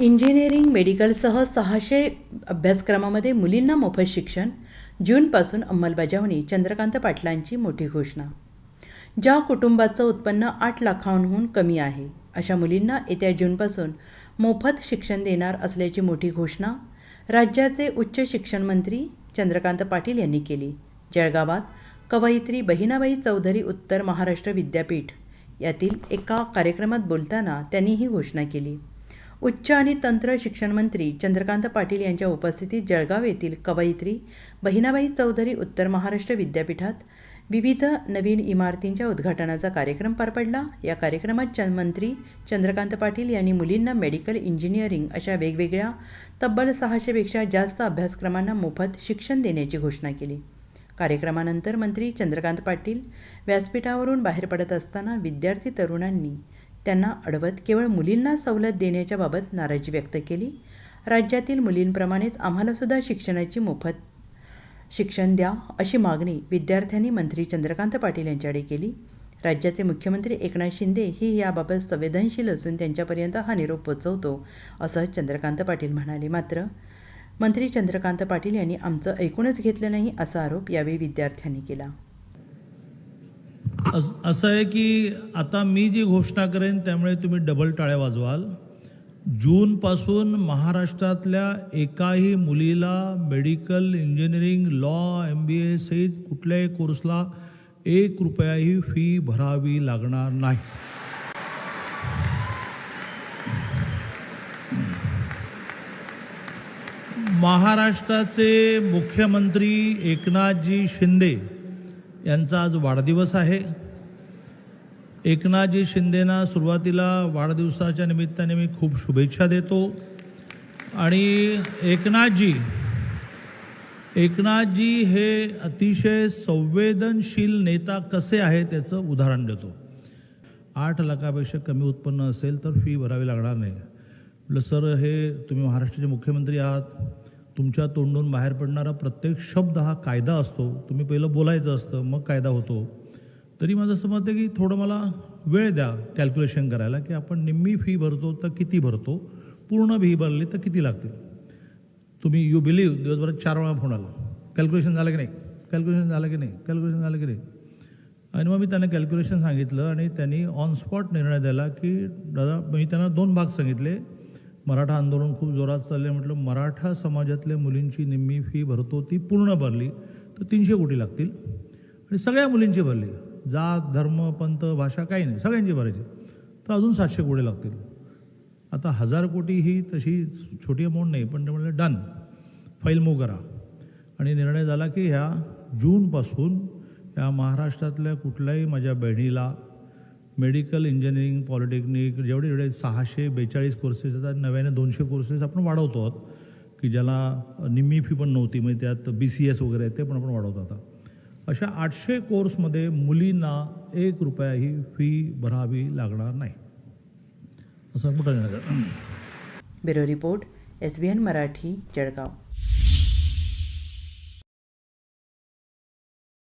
Engineering मेडिकलसह सहाशे अभ्यासक्रमामध्ये मुलींना मोफत शिक्षण. जूनपासून अंमलबजावणी चंद्रकांत पाटलांची मोठी घोषणा. ज्या कुटुंबाचं उत्पन्न आठ लाखांहून कमी आहे अशा मुलींना येत्या जूनपासून मोफत शिक्षण देणार असल्याची मोठी घोषणा राज्याचे उच्च शिक्षण मंत्री चंद्रकांत पाटील यांनी केली. जळगावात कवयित्री बहिणाबाई चौधरी उत्तर महाराष्ट्र विद्यापीठ यातील एका कार्यक्रमात बोलताना त्यांनी ही घोषणा केली. उच्च आणि तंत्र शिक्षण मंत्री चंद्रकांत पाटील यांच्या उपस्थितीत जळगाव येथील कवयित्री बहिणाबाई चौधरी उत्तर महाराष्ट्र विद्यापीठात विविध नवीन इमारतींच्या उद्घाटनाचा कार्यक्रम पार पडला. या कार्यक्रमात च मंत्री चंद्रकांत पाटील यांनी मुलींना मेडिकल इंजिनिअरिंग अशा वेगवेगळ्या तब्बल सहाशेपेक्षा जास्त अभ्यासक्रमांना मोफत शिक्षण देण्याची घोषणा केली. कार्यक्रमानंतर मंत्री चंद्रकांत पाटील व्यासपीठावरून बाहेर पडत असताना विद्यार्थी तरुणांनी त्यांना अडवत केवळ मुलींना सवलत देण्याच्या बाबत नाराजी व्यक्त केली. राज्यातील मुलींप्रमाणेच आम्हालासुद्धा शिक्षणाची मोफत शिक्षण द्या अशी मागणी विद्यार्थ्यांनी मंत्री चंद्रकांत पाटील यांच्याकडे केली. राज्याचे मुख्यमंत्री एकनाथ शिंदे ही याबाबत संवेदनशील असून त्यांच्यापर्यंत हा निरोप पोचवतो असं चंद्रकांत पाटील म्हणाले. मात्र मंत्री चंद्रकांत पाटील यांनी आमचं ऐकूनच घेतलं नाही असा आरोप यावेळी विद्यार्थ्यांनी केला. असं आहे की आता मी जी घोषणा करेन त्यामुळे तुम्ही डबल टाळ्या वाजवाल. जूनपासून महाराष्ट्रातल्या एकाही मुलीला medical engineering law M B A सहित कुठल्याही कोर्सला एक रुपयाही फी भरावी लागणार नाही. महाराष्ट्राचे मुख्यमंत्री एकनाथजी शिंदे यांचा आज वाढदिवस आहे. एकनाथजी शिंदेना सुरुवातीला वाढदिवसाच्या निमित्ताने मी खूप शुभेच्छा देतो. आणि एकनाथजी एकनाथजी हे अतिशय संवेदनशील नेता कसे आहे त्याचं उदाहरण देतो. आठ लाखापेक्षा कमी उत्पन्न असेल तर फी भरावी लागणार नाही. म्हटलं सर हे तुम्ही महाराष्ट्राचे मुख्यमंत्री आहात. तुमच्या तोंडून बाहेर पडणारा प्रत्येक शब्द हा कायदा असतो. तुम्ही पहिलं बोलायचं असतं मग कायदा होतो. तरी माझं असं मत आहे की थोडं मला वेळ द्या कॅल्क्युलेशन करायला की आपण निम्मी फी भरतो तर किती भरतो पूर्ण फी भरली तर किती लागतील? तुम्ही यू बिलीव्ह दिवसभरात चार वेळा फोन आला. कॅल्क्युलेशन झालं की नाही? कॅल्क्युलेशन झालं की नाही? कॅल्क्युलेशन झालं की नाही? आणि मग मी त्यांना कॅल्क्युलेशन सांगितलं आणि त्यांनी ऑन स्पॉट निर्णय दिला की दादा मी त्यांना दोन भाग सांगितले. मराठा आंदोलन खूप जोरात चाललं म्हटलं मराठा समाजातल्या मुलींची निम्मी फी भरतो ती पूर्ण भरली तर तीनशे कोटी लागतील. आणि सगळ्या मुलींची भरली. जात धर्म पंथ भाषा काही नाही सगळ्यांची भरायची. तर अजून सातशे कोटी लागतील. आता हजार कोटी ही तशी छोटी अमाऊंट नाही पण ते म्हणले डन फाईल मूव करा. आणि निर्णय झाला की ह्या जूनपासून या महाराष्ट्रातल्या कुठल्याही माझ्या बहिणीला मेडिकल इंजिनिअरिंग पॉलिटेक्निक जेवढे जेवढे सहाशे बेचाळीस कोर्सेस आता नव्याने दोनशे कोर्सेस आपण वाढवतो आहोत की ज्याला निम्मी फी पण नव्हती म्हणजे त्यात बी सी एस वगैरे आहेत ते पण आपण वाढवतो आता. अशा आठशे कोर्समध्ये मुलींना एक रुपयाही फी भरावी लागणार नाही. असं कुठं bureau report S B N Marathi Jalgaon.